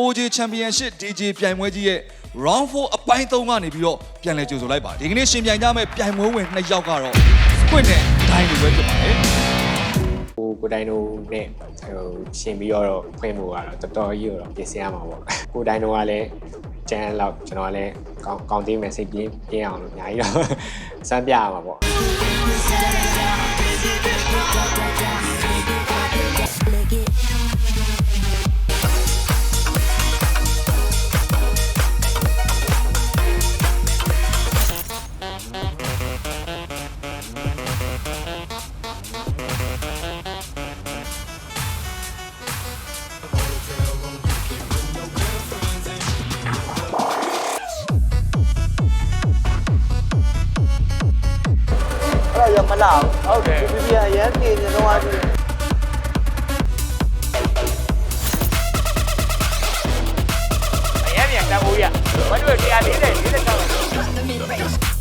OJ Championship DJ ပြိုင်ပွဲကြီးရဲ့ Round 4အပိုင်း3ကနေပြီးတော့ပြန်လည်ကြိုဆိုလိုက်ပါဒီကနေ့ရှင်ပြိုင်ကြမဲ့ပြိုင်ပွဲဝင်2ယောက်ကတော့ Squid နဲ့ Dine တွေပဲဖြစ်ပါတယ်ဟိုကိုတိုင်းတို့နဲ့ဟိုရှင်ပြီးတော့ဖွင့်မှုကတော့တော်တော်ကြီးတော့ပြင်ဆင်ရမှာပေါ့ကိုတိုင်းတို့ကလည်းကျန်လောက်ကျွန်တော်ကလည်းကောင်းကောင်းသေးမယ်စိတ်ပြင်းပြင်းအောင်လို့အများကြီးတော့စမ်းပြရမှာပေါ့ လာဘူးဟုတ်တယ်ပြပြအရန်နေနေတော့အတူအရင်ပြန်တန်းဖို့ရဘာလို့140 46တူ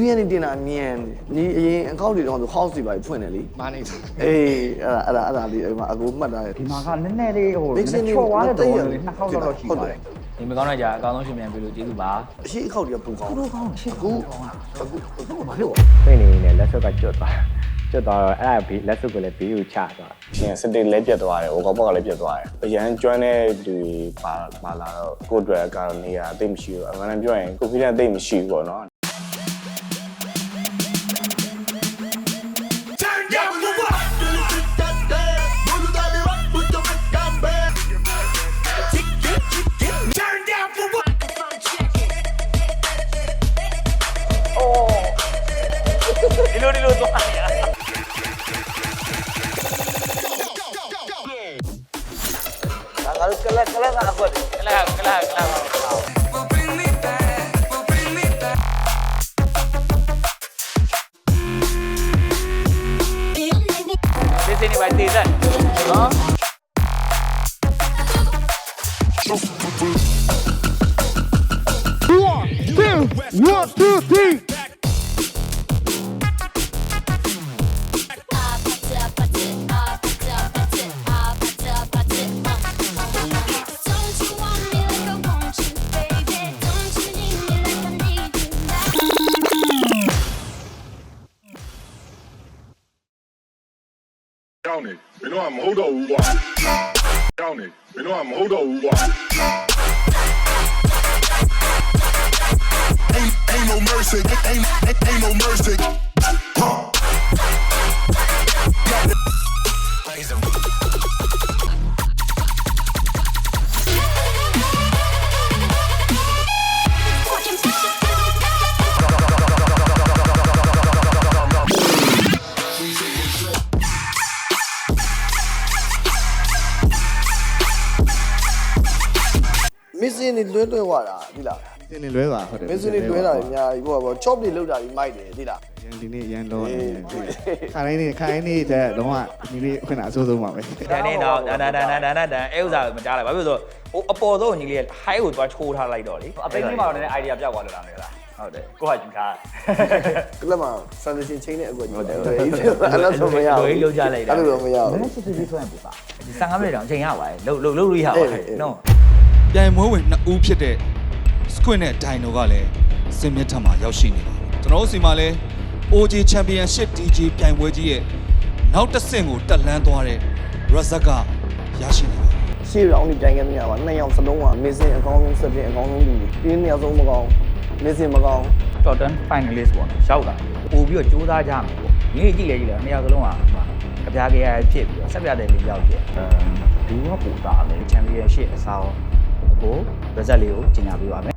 ဘီဘီကနေတင်တာအမြန်ဒီအရင်အကောင့်တွေတော့သူ house တွေပါဖွင့်တယ်လေမာနေတယ်အေးအဲ့ဒါအဲ့ဒါအဲ့ဒါလေးအဲ့မှာအကူမှတ်တာဒီမှာကနည်းနည်းလေးဟို Mixing ချော်သွားတဲ့လေးတော့မသိရလေးနှစ်ခေါက်တော့တော့ရှိဟုတ်ပါတယ်တယ်ဒီမကောင်းတဲ့ကြာအကောင်းဆုံးရှင်ပြန်ပြီလို့ကျေးဇူးပါအရှိအကောင့်တွေကပူကောင်းတို့ကောင်းရှေ့အခုကောင်းတာအခုအခုဘာဖြစ်လဲဖွင့်နေနေလက်စွပ်ကကျွတ်သွားကျွတ်သွားတော့အဲ့ဒါဘီလက်စွပ်ကလည်းဘီကိုချသွားရှင်စတစ်လည်းပြတ်သွားတယ်ဟိုကောင်ဘောက်ကလည်းပြတ်သွားတယ်အရန်ကျွမ်းတဲ့လူတွေပါပါလာတော့ကိုယ့်အတွက်ကတော့နေရာအသိမရှိဘူးအမှန်တမ်းပြောရင်ကိုဖီးတဲ့အသိမရှိဘူးပေါ့နော် လက်ကလက်ကအကွက်တွေကလာကလာ ကြောင်းနေမင်းတို့ကမဟုတ်တော့ဘူးကွာကြောင်းနေမင်းတို့ကမဟုတ်တော့ဘူးကွာ ain't ain't no mercy, ain't ain't, ain't no mercy. Huh. Missing တွေလွဲလွဲသွားတာဒီလားစင်းနေလွဲပါဟုတ်တယ် missing တွေလွဲတာတွေအများကြီးဟိုက chop တွေလောက်တာတွေမိုက်တယ်ဒီလားရန်ဒီနေ့ရန်တော့အေးခါတိုင်းနေခါတိုင်းနေတဲ့တော့ဒီနေ့ခွင့်အဆိုးဆုံးပါပဲတန်းနေတော့တန်းတန်းတန်းတန်းတန်းတန်းအဲဥစားမကြားလိုက်ဘာဖြစ်လို့ဟိုအပေါ်ဆုံးညီလေး high ကိုသွားချိုးထားလိုက်တော့လေအပိန်းလေးမှာတော့နည်းနည်း idea ပြောက်သွားလို့လားမလားဟုတ်တယ်ကိုကယူထားကလပ်မှာ transition chain နဲ့အကွက်ဟုတ်တယ်ဟုတ်တယ်အဲ့လိုဆိုမရဘူးလိုကြီးလုံးကြလိုက်တာအဲ့လိုတော့မရနဘူးည်းနည်းစစ်စစ်လေးဆွဲရင်ပို့ပါဒီ15မိနစ်တောင်အချိန်ရပါတယ်လှုပ်လှုပ်လှုပ်လို့ရပါတယ်နော် ပြိုင်ပွဲဝင်2ဦးဖြစ်တဲ့ Squid နဲ့ Dino ကလည်းစင်မြင့်ထက်မှာရောက်ရှိနေပါပြီကျွန်တော်တို့စီမှာလည်း OJ Championship DJ ပြိုင်ပွဲကြီးရဲ့နောက်တစ်ဆင့်ကိုတက်လှမ်းသွားတဲ့ Razak ကရရှိနေပါပြီရှေ့ round ကြီးတိုင်ခဲ့မြပါနှစ်ယောက်စလုံးက missing အကောင်းဆုံးဆက်တင်အကောင်းဆုံးလူပြင်းနှစ်ယောက်ဆုံးမကောင်း missing မကောင်း top 10 finalist ပေါ့နော်ရောက်လာပို့ပြီးတော့စူးစမ်းကြမယ်ပေါ့ဒီနေ့ကြည့်လဲကြည့်လဲနှစ်ယောက်စလုံးကကြပြားကြရဖြစ်ပြီးတော့ဆက်ပြတဲ့လေးရောက်ဖြစ်အမ်ဒူကပူတာမယ် championship အစားအ ကို result လေးကိုကြီးညာပေးပါမယ်